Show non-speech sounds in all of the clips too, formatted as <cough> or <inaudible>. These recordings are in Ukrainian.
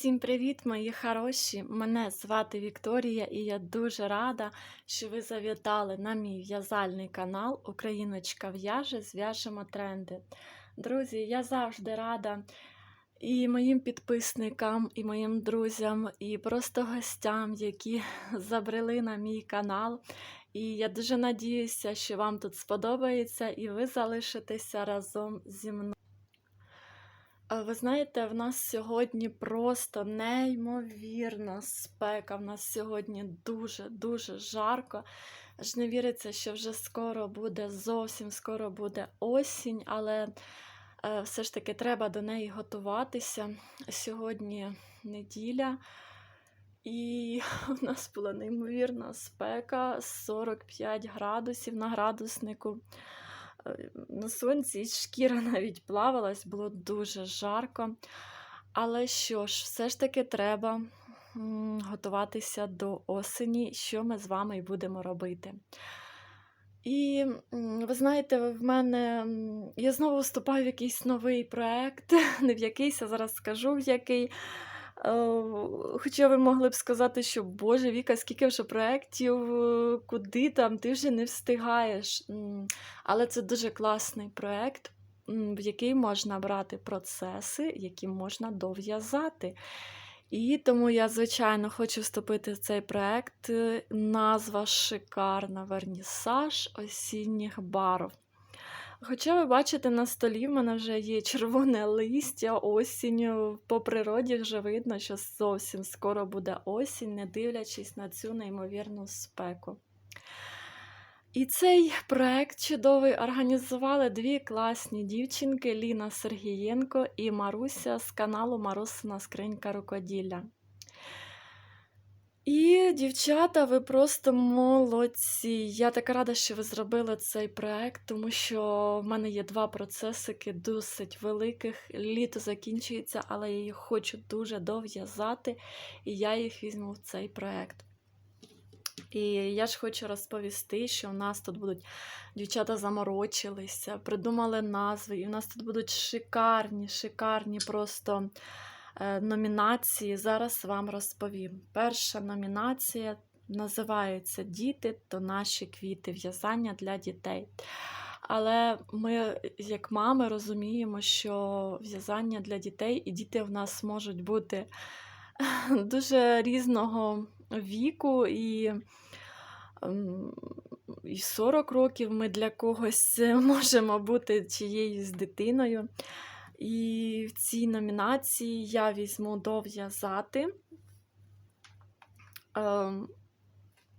Всім привіт, мої хороші! Мене звати Вікторія, і я дуже рада, що ви завітали на мій в'язальний канал Україночка в'яже, зв'яжемо тренди. Друзі, я завжди рада і моїм підписникам, і моїм друзям, і просто гостям, які <laughs> забрели на мій канал. І я дуже надіюся, що вам тут сподобається, і ви залишитеся разом зі мною. А Ви знаєте, в нас сьогодні просто неймовірна спека. В нас сьогодні дуже-дуже жарко. Аж не віриться, що вже скоро буде, зовсім скоро буде осінь, але е, все ж таки треба до неї готуватися. Сьогодні неділя, і <laughs> у нас була неймовірна спека 45 градусів на градуснику. На сонці шкіра <laughs> навіть плавалась, було дуже жарко. Але що ж, все ж таки треба готуватися до осені, що ми з вами будемо робити. І ви знаєте, в мене я знову вступаю в якийсь новий проект, <laughs> не в якийсь, а зараз скажу в який. Е, Хоча ви могли б сказати, що Боже, Віка, скільки вже проєктів, е, куди там, ти вже не встигаєш. Але це дуже класний проєкт, в який можна брати процеси, які можна дов'язати. І тому я, звичайно, хочу вступити в цей проєкт. Е, Назва шикарна вернісаж осінніх барв. Хоча ви бачите, на столі в мене вже є червоне листя, осінь. По природі вже видно, що зовсім скоро буде осінь, не дивлячись на цю неймовірну спеку. І цей проект чудовий організували дві класні дівчинки Ліна Сергієнко і Маруся з каналу Марусина Скринька Рукоділля. І, дівчата, ви просто молодці. Я така рада, що ви зробили цей проект, тому що в мене є два процесики досить великих. Літо закінчується, але я їх хочу дуже дов'язати, і я їх візьму в цей проект. І я ж хочу розповісти, що у нас тут будуть дівчата заморочилися, придумали назви, і у нас тут будуть шикарні, шикарні просто номінації. Зараз вам розповім. Перша номінація називається Діти то наші квіти, в'язання для дітей. Але ми, як мами, розуміємо, що в'язання для дітей і діти в нас можуть бути <laughs> дуже різного віку, і, ем, і 40 років ми для когось <laughs> можемо бути чиєюсь дитиною. І в цій номінації я візьму дов'язати. Ем,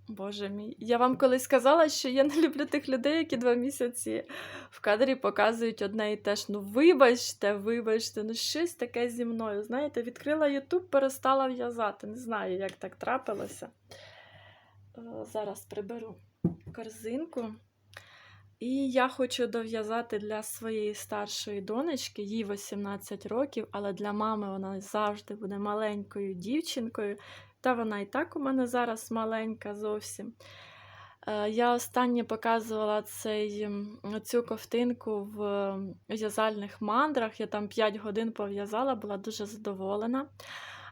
Боже мій, я вам колись сказала, що я не люблю тих людей, які два місяці в кадрі показують одне і те ж. Ну, вибачте, вибачте, ну щось таке зі мною. Знаєте, відкрила Ютуб, перестала в'язати. Не знаю, як так трапилося. Е, Зараз приберу корзинку. І я хочу дов'язати для своєї старшої донечки, їй 18 років, але для мами вона завжди буде маленькою дівчинкою. Та вона і так у мене зараз маленька зовсім. Е, Я останнє показувала цей, цю ковтинку в в'язальних мандрах. Я там 5 годин пов'язала, була дуже задоволена.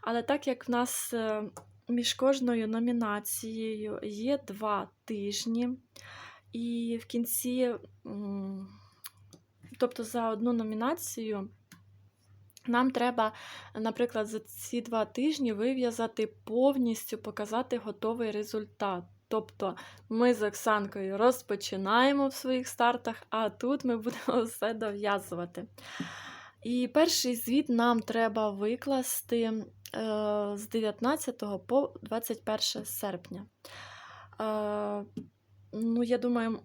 Але так як в нас е, між кожною номінацією є два тижні, і в кінці, тобто за одну номінацію, нам треба, наприклад, за ці два тижні вив'язати повністю, показати готовий результат. Тобто ми з Оксанкою розпочинаємо в своїх стартах, а тут ми будемо <laughs> все дов'язувати. І перший звіт нам треба викласти е, з 19 по 21 серпня. Ну, я думаю,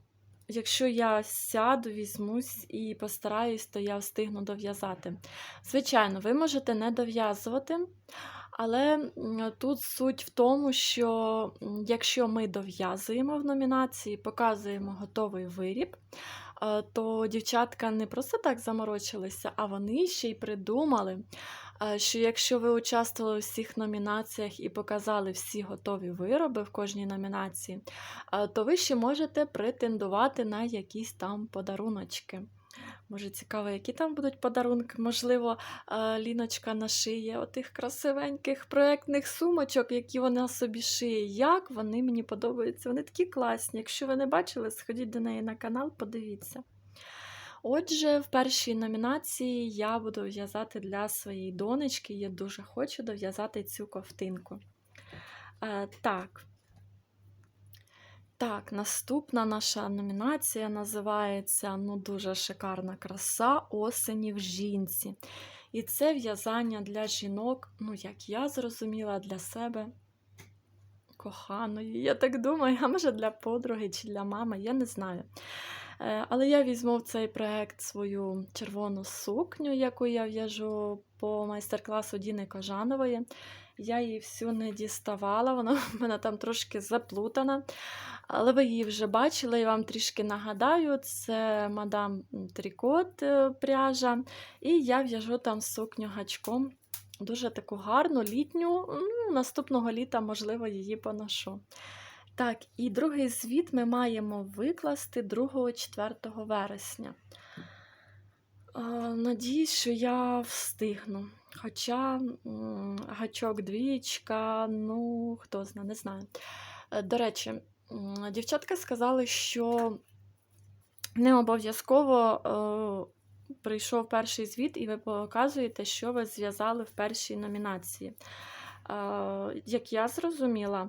якщо я сяду, візьмусь і постараюсь, то я встигну дов'язати. Звичайно, ви можете не дов'язувати, але тут суть в тому, що якщо ми дов'язуємо в номінації, показуємо готовий виріб, то дівчатка не просто так заморочилися, а вони ще й придумали, е, що якщо ви участвували у всіх номінаціях і показали всі готові вироби в кожній номінації, е, то ви ще можете претендувати на якісь там подаруночки. Може, цікаво, які там будуть подарунки. Можливо, е, Ліночка нашиє отих красивеньких проєктних сумочок, які вона собі шиє. Як вони мені подобаються. Вони такі класні. Якщо ви не бачили, сходіть до неї на канал, подивіться. Отже, в першій номінації я буду в'язати для своєї донечки. Я дуже хочу дов'язати цю ковтинку. Е, так. Так, наступна наша номінація називається Ну, дуже шикарна краса осені в жінці. І це в'язання для жінок, ну, як я зрозуміла, для себе коханої. Я так думаю, а може для подруги чи для мами, я не знаю. Е, Але я візьму в цей проект свою червону сукню, яку я в'яжу по майстер-класу Діни Кожанової. Я її всю не діставала, вона <laughs> в мене там трошки заплутана. Але ви її вже бачили, я вам трішки нагадаю, це мадам Трікот е, пряжа. І я в'яжу там сукню гачком. Дуже таку гарну, літню. Ну, Наступного літа, можливо, її поношу. Так, і другий звіт ми маємо викласти 2-4 вересня. Е, Надіюсь, що я встигну. Хоча гачок двічка, ну, хто знає, не знаю. Е, До речі, дівчатка сказали, що не обов'язково е, прийшов перший звіт, і ви показуєте, що ви зв'язали в першій номінації. Е, Як я зрозуміла,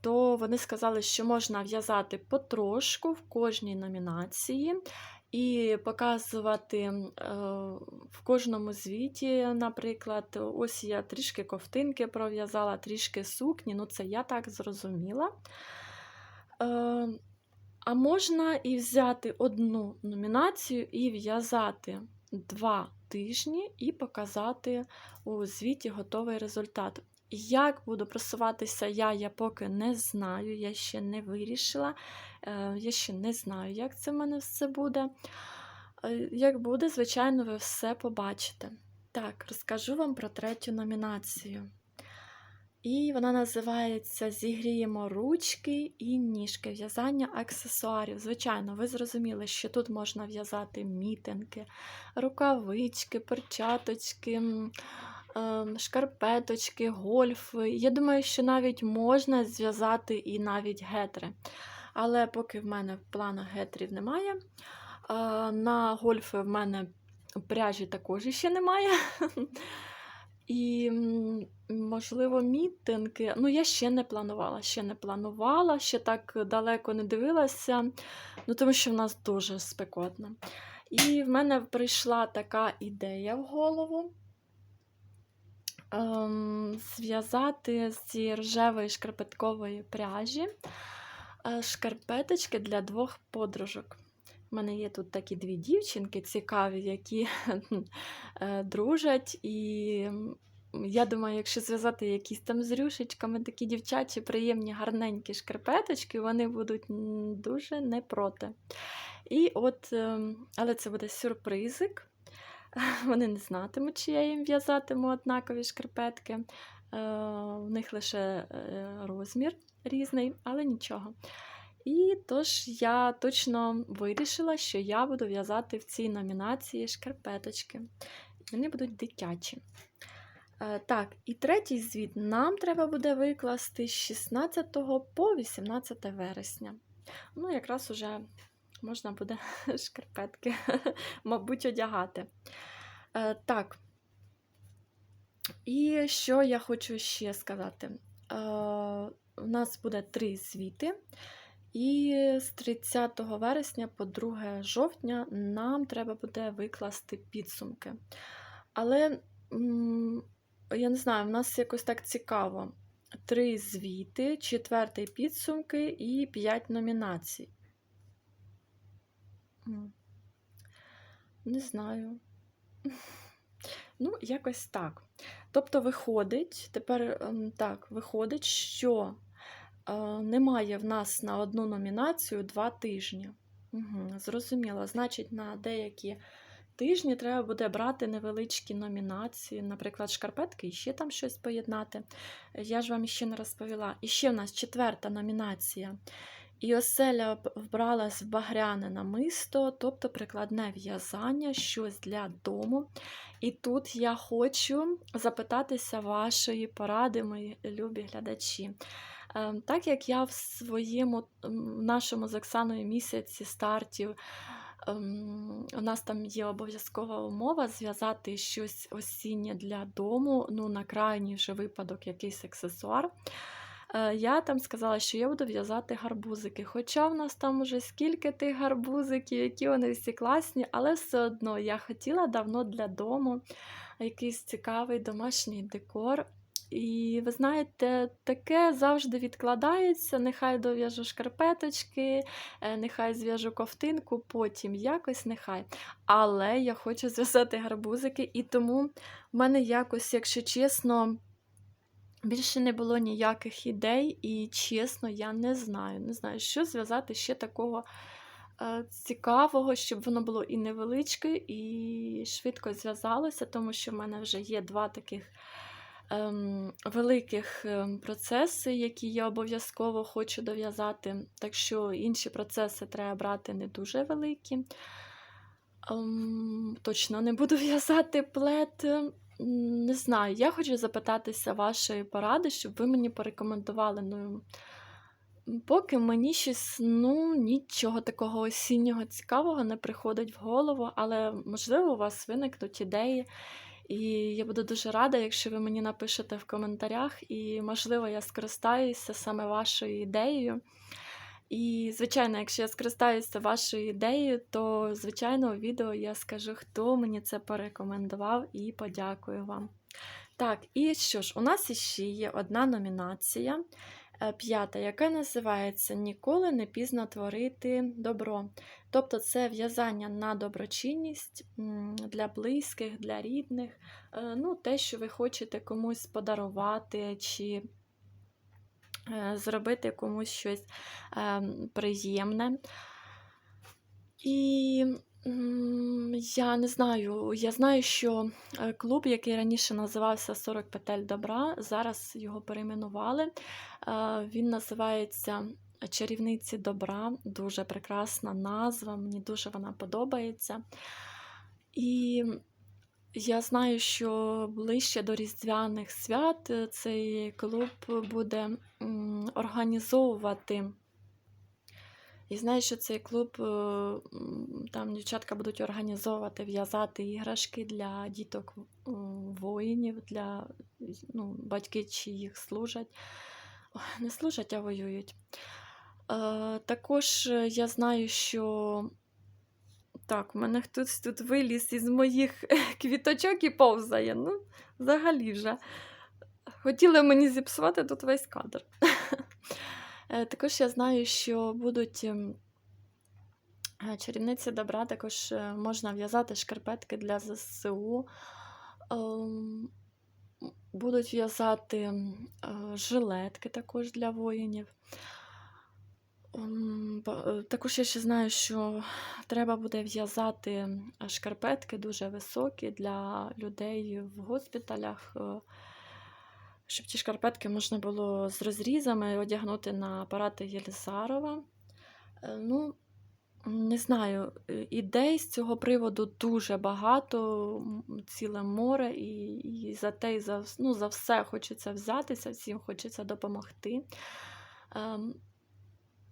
то вони сказали, що можна в'язати потрошку в кожній номінації і показувати е, в кожному звіті, наприклад, ось я трішки ковтинки пров'язала, трішки сукні, ну це я так зрозуміла. Е, А можна і взяти одну номінацію і в'язати два тижні і показати у звіті готовий результат. Як буду просуватися я, я поки не знаю, я ще не вирішила. Е, Я ще не знаю, як це в мене все буде. Е, Як буде, звичайно, ви все побачите. Так, розкажу вам про третю номінацію. І вона називається Зігріємо ручки і ніжки в'язання аксесуарів. Звичайно, ви зрозуміли, що тут можна в'язати мітинки, рукавички, перчаточки, шкарпеточки, гольфи. Я думаю, що навіть можна зв'язати і навіть гетри. Але поки в мене в планах гетрів немає. А, На гольфи в мене пряжі також ще немає. І, можливо, мітинги. Ну, я ще не планувала, ще не планувала, ще так далеко не дивилася, ну, тому що в нас дуже спекотно. І в мене прийшла така ідея в голову. Ем, Зв'язати з цієї рожевої шкарпеткової пряжі е, шкарпеточки для двох подружок. У мене є тут такі дві дівчинки цікаві, які <laughs> е, дружать. І я думаю, якщо зв'язати якісь там з рюшечками, такі дівчачі, приємні, гарненькі шкарпеточки, вони будуть дуже не проти. І от, ем, але це буде сюрпризик. <laughs> Вони не знатимуть, чи я їм в'язатиму однакові шкарпетки. Е, В них лише е, розмір різний, але нічого. І тож я точно вирішила, що я буду в'язати в цій номінації шкарпеточки. Вони будуть дитячі. Е, Так, і третій звіт нам треба буде викласти з 16 по 18 вересня. Ну, якраз уже можна буде <laughs> шкарпетки, <laughs> мабуть, одягати. Е, Так. І що я хочу ще сказати? Е, У нас буде три звіти. І з 30 вересня по 2 жовтня нам треба буде викласти підсумки. Але я не знаю, в нас якось так цікаво. Три звіти, четвертий підсумки і п'ять номінацій. Не знаю. <laughs> Ну, якось так. Тобто, виходить, тепер ем, так, виходить, що е, немає в нас на одну номінацію два тижні. Угу, зрозуміло. Значить, на деякі тижні треба буде брати невеличкі номінації, наприклад, шкарпетки і ще там щось поєднати. Я ж вам ще не розповіла. І ще в нас четверта номінація І оселя вбралась в багряне намисто, тобто прикладне в'язання, щось для дому. І тут я хочу запитатися вашої поради, мої любі глядачі. Ем, Так як я в своєму в нашому з Оксаною місяці стартів, ем, у нас там є обов'язкова умова зв'язати щось осіннє для дому, ну на крайній вже випадок якийсь аксесуар. Е, Я там сказала, що я буду в'язати гарбузики. Хоча в нас там уже скільки тих гарбузиків, які вони всі класні, але все одно я хотіла давно для дому якийсь цікавий домашній декор. І ви знаєте, таке завжди відкладається. Нехай дов'яжу шкарпеточки, е, нехай зв'яжу ковтинку, потім якось нехай. Але я хочу зв'язати гарбузики, і тому в мене якось, якщо чесно, більше не було ніяких ідей, і чесно, я не знаю. Не знаю, що зв'язати ще такого е, цікавого, щоб воно було і невеличке, і швидко зв'язалося, тому що в мене вже є два таких ем, великих ем, процеси, які я обов'язково хочу дов'язати. Так що інші процеси треба брати не дуже великі. Ем, точно не буду <laughs> в'язати плед. Не знаю, я хочу запитатися вашої поради, щоб ви мені порекомендували. Ну, поки мені щось, ну, нічого такого осіннього цікавого не приходить в голову, але можливо у вас виникнуть ідеї. І я буду дуже рада, якщо ви мені напишете в коментарях, і, можливо, я скористаюся саме вашою ідеєю. І, звичайно, якщо я скористаюся вашою ідеєю, то, звичайно, у відео я скажу, хто мені це порекомендував, і подякую вам. Так, і що ж, у нас іще є одна номінація, е, п'ята, яка називається Ніколи не пізно творити добро. Тобто це в'язання на доброчинність для близьких, для рідних, е, ну, те, що ви хочете комусь подарувати, чи зробити комусь щось е, приємне. І я не знаю, я знаю, що е, клуб, який раніше називався 40 петель добра, зараз його перейменували. Е, Він називається Чарівниці добра, дуже прекрасна назва, мені дуже вона подобається. І я знаю, що ближче до Різдвяних свят е, цей клуб буде організовувати. І знаю, що цей клуб, е, там дівчатка будуть організовувати, в'язати іграшки для діток воїнів, для ну, батьки, чи їх служать. Не служать, а воюють. Е, Також я знаю, що так, у мене хтось тут виліз із моїх квіточок і повзає. Ну, взагалі вже. Хотіли мені зіпсувати тут весь кадр. <laughs> Е, Також я знаю, що будуть ем, е, чарівниці добра, також е, можна в'язати шкарпетки для ЗСУ. Ем, Будуть в'язати е, жилетки також для воїнів. Е, Також я ще знаю, що треба буде в'язати шкарпетки дуже високі для людей в госпіталях, е, щоб ті шкарпетки можна було з розрізами одягнути на апарати Єлізарова. Е, Ну, не знаю, ідей з цього приводу дуже багато, ціле море, і, і за те, і за, ну, за все хочеться взятися, всім хочеться допомогти.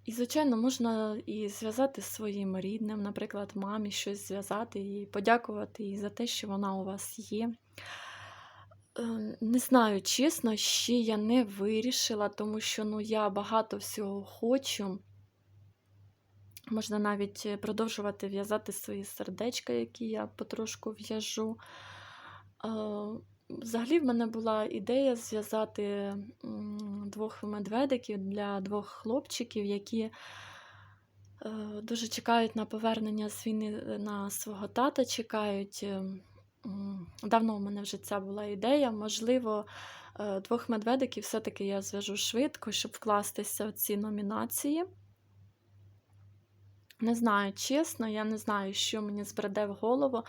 Ем, і, звичайно, можна і зв'язати з своїм рідним, наприклад, мамі щось зв'язати і подякувати їй за те, що вона у вас є. Е, Не знаю, чесно, ще я не вирішила, тому що ну, я багато всього хочу. Можна навіть е, продовжувати в'язати свої сердечка, які я потрошку в'яжу. Взагалі, в мене була ідея зв'язати двох медведиків для двох хлопчиків, які е, дуже чекають на повернення з війни е, на свого тата. Чекають. е, Давно в мене вже ця була ідея. Можливо, двох медведиків все-таки я зв'яжу швидко, щоб вкластися в ці номінації. Не знаю, чесно, я не знаю, що мені збреде в голову.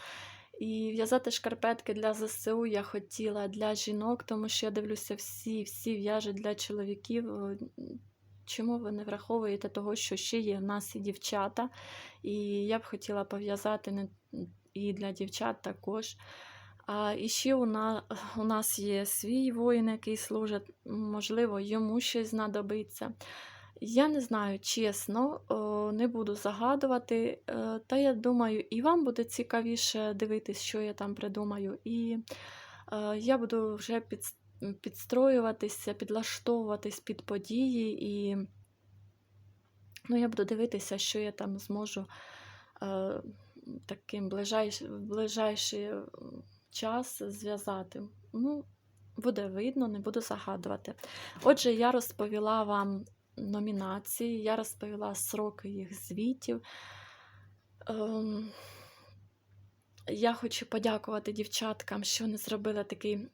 І в'язати шкарпетки для ЗСУ я хотіла для жінок, тому що я дивлюся, всі, всі в'яжуть для чоловіків. Чому ви не враховуєте того, що ще є в нас і дівчата, і я б хотіла пов'язати і для дівчат також. А і ще у нас, у нас є свій воїн, який служить, можливо, йому щось знадобиться. Я не знаю, чесно, не буду загадувати. е, Та я думаю, і вам буде цікавіше дивитись, що я там придумаю. І е, я буду вже підстроюватися, підлаштовуватись під події, і ну, я буду дивитися, що я там зможу е, таким ближайш, ближайший час зв'язати. Ну, буде видно, не буду загадувати. Отже, я розповіла вам номінації, я розповіла сроки їх звітів. Ем, я хочу подякувати дівчаткам, що вони зробили такий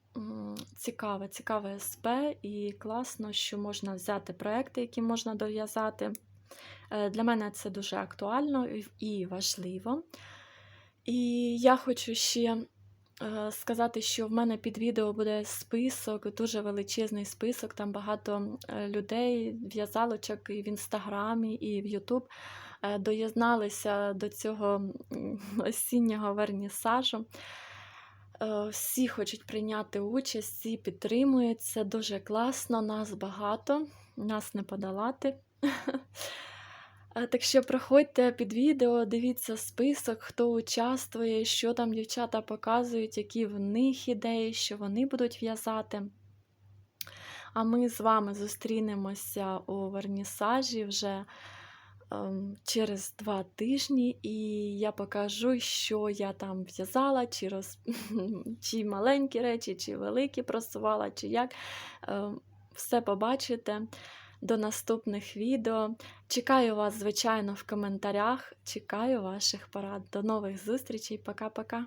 цікаве, цікаве СП, і класно, що можна взяти проекти, які можна дов'язати. Е, Для мене це дуже актуально і- важливо. І я хочу ще сказати, що в мене під відео буде список, дуже величезний список. Там багато е, людей, в'язалочок і в інстаграмі, і в Ютуб е, доєдналися до цього <laughs> осіннього вернісажу. Е, Всі хочуть прийняти участь, всі підтримують. Це дуже класно, нас багато, нас не подолати. <laughs> Так що проходьте під відео, дивіться список, хто участвує, що там дівчата показують, які в них ідеї, що вони будуть в'язати. А ми з вами зустрінемося у вернісажі вже ем, через два тижні, і я покажу, що я там в'язала, чи, роз... <laughs> чи маленькі речі, чи великі просувала, чи як. Ем, Все побачите до наступних відео. Чекаю вас, звичайно, в коментарях. Чекаю ваших порад. До нових зустрічей. Пока-пока.